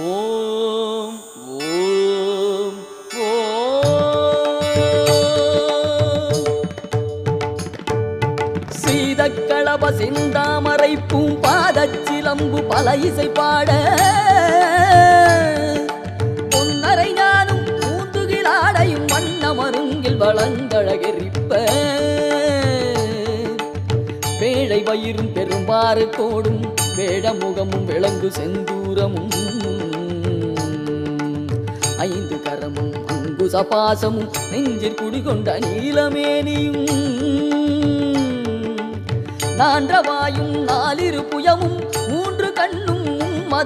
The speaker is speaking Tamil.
ஓம் ஓம் சீதக்களப செந்தாமரை பூம்பாதச்சிலம்பு பல இசை பாட. பொன்னரை ஞானும் பூந்துகிலாடையும் வண்ண மருங்கில் வளங்கழகெரிப்ப பேழை வயிறும் பெரும்பாறு கோடும் வேடமுகமும் விளங்கு செந்தூரமும். ஐந்து கரமும் அங்குச பாசமும் நெஞ்சில் குடிகொண்ட நீலமேனியும் நான்றவாயும் நாலிரு புயமும்